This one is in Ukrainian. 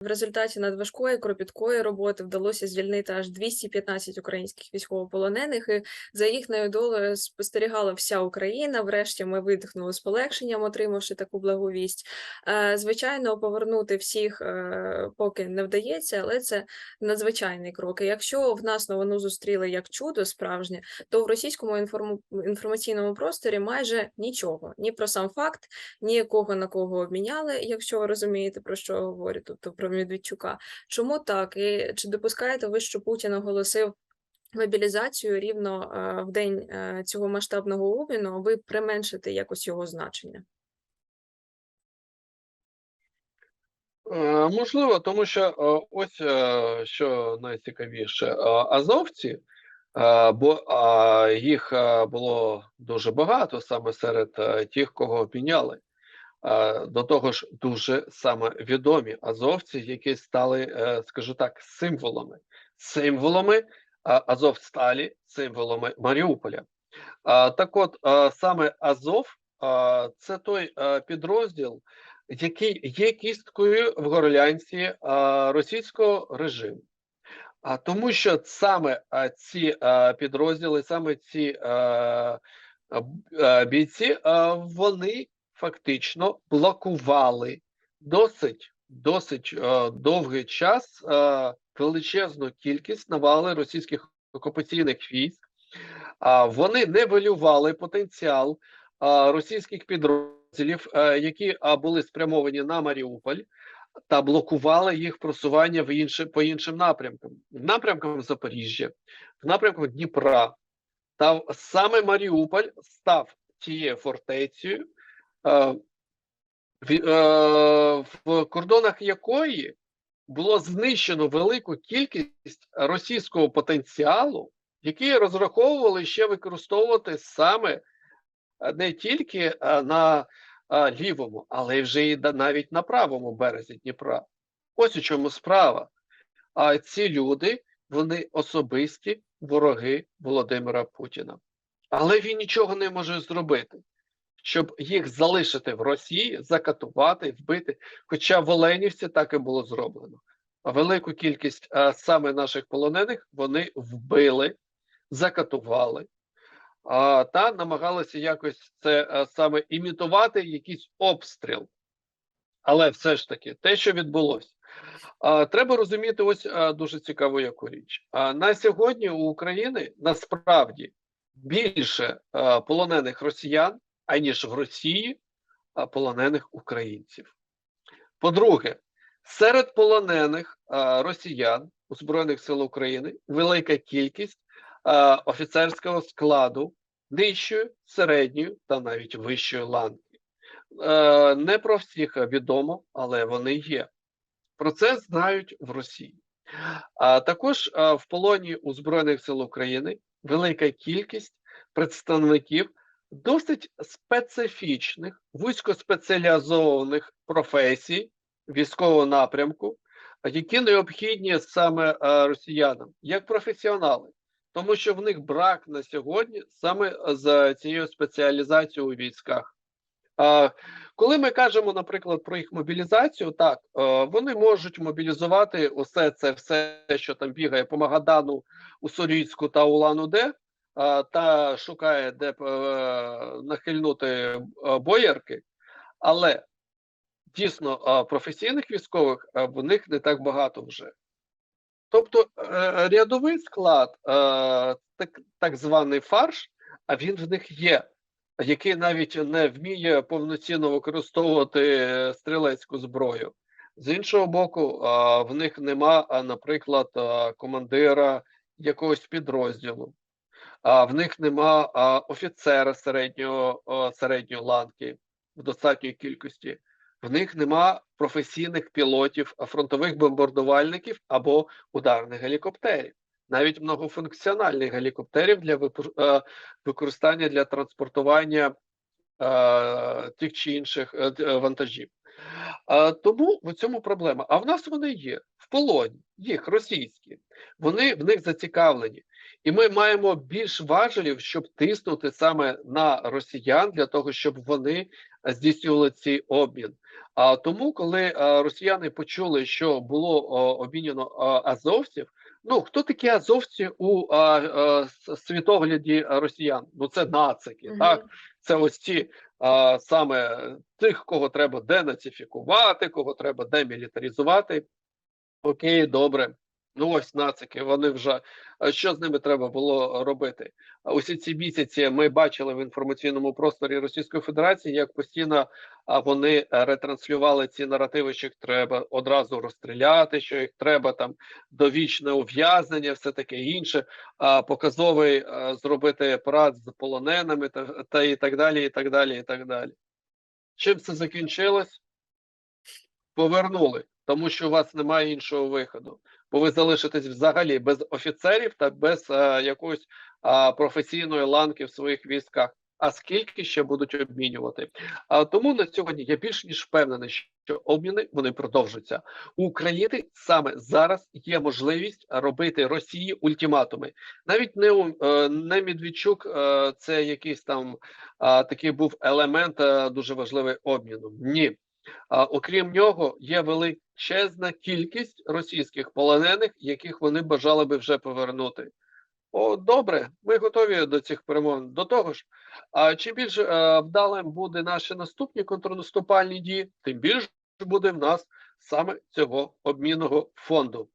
В результаті надважкої кропіткої роботи вдалося звільнити аж 215 українських військовополонених, і за їхньою долею спостерігала вся Україна. Врешті ми видихнули з полегшенням, отримавши таку благовість. Е, Звичайно, повернути всіх е, поки не вдається, але це надзвичайний крок. І якщо в нас новину зустріли як чудо справжнє, то в російському інформу- інформаційному просторі майже нічого ні про сам факт, ні кого на кого обміняли, якщо ви розумієте про що говорю, тобто про Медведчука. Чому так? І чи допускаєте ви, що Путін оголосив мобілізацію рівно е, в день е, цього масштабного обміну, аби применшити якось його значення? Е, Можливо, тому що ось що найцікавіше, азовці, бо їх було дуже багато саме серед тих, кого обміняли. До того ж, дуже саме відомі азовці, які стали, е, скажу так, символами, символами Азовсталі, символами Маріуполя. Так от, саме Азов це той підрозділ, який є кісткою в горлянці російського режиму. А тому що саме ці підрозділи, саме ці бійці, вони фактично блокували досить, досить а, довгий час а, величезну кількість навали російських окупаційних військ. А вони нивелювали потенціал а, російських підрозділів, е, які а, були спрямовані на Маріуполь, та блокували їх просування в інші, по іншим напрямкам, напрямкам Запоріжжя, в напрямку Дніпра. Та саме Маріуполь став тією фортецею, е, е, в кордонах якої було знищено велику кількість російського потенціалу, який розраховували ще використовувати саме е, не тільки е, на е, лівому, але й вже і навіть на правому березі Дніпра. Ось у чому справа. А ці люди вони особисті вороги Володимира Путіна. Але він нічого не може зробити, щоб їх залишити в Росії, закатувати, вбити. Хоча в Оленівці так і було зроблено. Велику кількість а, саме наших полонених вони вбили, закатували а, та намагалися якось це а, саме імітувати якийсь обстріл. Але все ж таки, те, що відбулося, а, треба розуміти ось а, дуже цікаву яку річ. А, на сьогодні у України насправді більше а, полонених росіян, аніж в Росії полонених українців. По-друге, серед полонених росіян у Збройних сил України велика кількість офіцерського складу нижчої, середньої та навіть вищої ланки. Е, не про всіх відомо, але вони є. Про це знають в Росії. А також в полоні у Збройних сил України велика кількість представників досить специфічних, вузькоспеціалізованих професій військового напрямку, які необхідні саме росіянам як професіонали, тому що в них брак на сьогодні саме за цією спеціалізацією у військах. Коли ми кажемо, наприклад, про їх мобілізацію, так е, вони можуть мобілізувати усе це, все, що там бігає по Магадану, у Уссурійську та Улан-Удэ, е, та шукає, де е, нахильнути е, боярки, але дійсно професійних військових в них не так багато вже. Тобто е, рядовий склад, так, так званий фарш, а він в них є який навіть не вміє повноцінно використовувати стрілецьку зброю. З іншого боку, в них нема, наприклад, командира якогось підрозділу, а в них нема офіцера середнього середньої ланки в достатньої кількості. В них нема професійних пілотів, фронтових бомбардувальників або ударних гелікоптерів, навіть многофункціональних гелікоптерів для е, використання для транспортування е, тих чи інших е, е, вантажів. Е, тому в цьому проблема. А в нас вони є в полоні, їх російські, вони в них зацікавлені. І ми маємо більш важелів, щоб тиснути саме на росіян для того, щоб вони е, здійснювали цей обмін. А тому, коли е, росіяни почули, що було о, обміняно е, азовців, ну хто такі азовці у е, с- світогляді росіян? Ну це нацики, Мгм. так це ось ті а, саме тих, кого треба денацифікувати, кого треба демілітаризувати. Окей, добре. Ну ось нацики, вони вже що з ними треба було робити? Усі ці місяці ми бачили в інформаційному просторі Російської Федерації, як постійно вони ретранслювали ці наративи, що їх треба одразу розстріляти, що їх треба там довічне ув'язнення, все таке інше, показовий зробити парад з полоненими та, та і так далі, і так далі, і так далі. Чим це закінчилось? Повернули, тому що у вас немає іншого виходу, бо ви залишитесь взагалі без офіцерів та без е, якоїсь е, професійної ланки в своїх військах. А скільки ще будуть обмінювати? А тому на сьогодні я більш ніж впевнений, що обміни вони продовжуються. У України саме зараз є можливість робити Росії ультиматуми. Навіть не е, не Медведчук, е, це якийсь там такий був елемент е, дуже важливий обміну. Ні. Окрім нього, є величезна кількість російських полонених, яких вони бажали би вже повернути. О, добре, ми готові до цих перемовин. До того ж, а чим більш е, вдалим буде наші наступні контрнаступальні дії, тим більше буде в нас саме цього обмінного фонду.